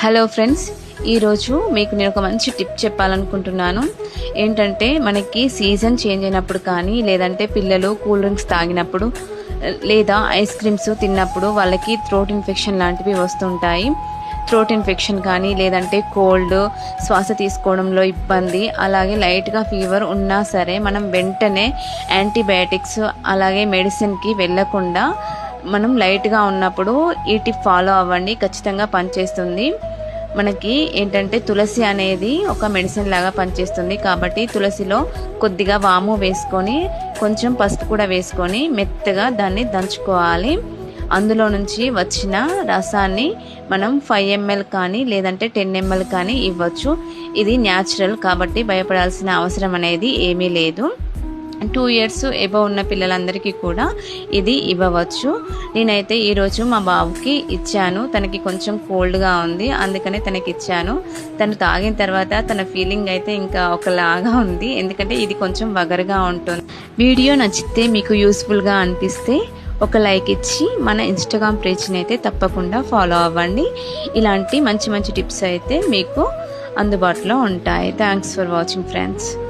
Hello friends ఈరోజు మీకు నేను ఒక మంచి టిప్ చెప్పాలనుకుంటున్నాను. ఏంటంటే మనకి సీజన్ చేంజ్ అయినప్పుడు కానీ లేదంటే పిల్లలు కూల్ డ్రింక్స్ తాగినప్పుడు లేదా ఐస్ క్రీమ్స్ తిన్నప్పుడు వాళ్ళకి థ్రోట్ ఇన్ఫెక్షన్ లాంటివి వస్తుంటాయి థ్రోట్ ఇన్ఫెక్షన్ కానీ లేదంటే కోల్డ్ శ్వాస తీసుకోవడంలో ఇబ్బంది అలాగే లైట్గా ఫీవర్ ఉన్నా సరే మనం వెంటనే యాంటీబయాటిక్స్ అలాగే మెడిసిన్కి వెళ్ళకుండా మనం లైట్గా ఉన్నప్పుడు ఈ టిప్ ఫాలో అవ్వండి ఖచ్చితంగా పనిచేస్తుంది. మనకి ఏంటంటే తులసి అనేది ఒక మెడిసిన్ లాగా పనిచేస్తుంది కాబట్టి తులసిలో కొద్దిగా వాము వేసుకొని కొంచెం పసుపు కూడా వేసుకొని మెత్తగా దాన్ని దంచుకోవాలి. అందులో నుంచి వచ్చిన రసాన్ని మనం ఫైవ్ ఎంఎల్ కానీ లేదంటే టెన్ ఎంఎల్ కానీ ఇవ్వచ్చు. ఇది న్యాచురల్ కాబట్టి భయపడాల్సిన అవసరం అనేది ఏమీ లేదు. టూ ఇయర్స్ ఎబో ఉన్న పిల్లలందరికీ కూడా ఇది ఇవ్వవచ్చు. నేనైతే ఈరోజు మా బాబుకి ఇచ్చాను. తనకి కొంచెం కోల్డ్గా ఉంది. అందుకనే తనకి ఇచ్చాను తను తాగిన తర్వాత తన ఫీలింగ్ అయితే ఇంకా ఒకలాగా ఉంది. ఎందుకంటే ఇది కొంచెం వగరుగా ఉంటుంది. వీడియో నచ్చితే మీకు యూస్ఫుల్గా అనిపిస్తే ఒక లైక్ ఇచ్చి మన ఇన్స్టాగ్రామ్ పేజ్ని అయితే తప్పకుండా ఫాలో అవ్వండి. ఇలాంటి మంచి మంచి టిప్స్ అయితే మీకు అందుబాటులో ఉంటాయి. Thanks for watching friends.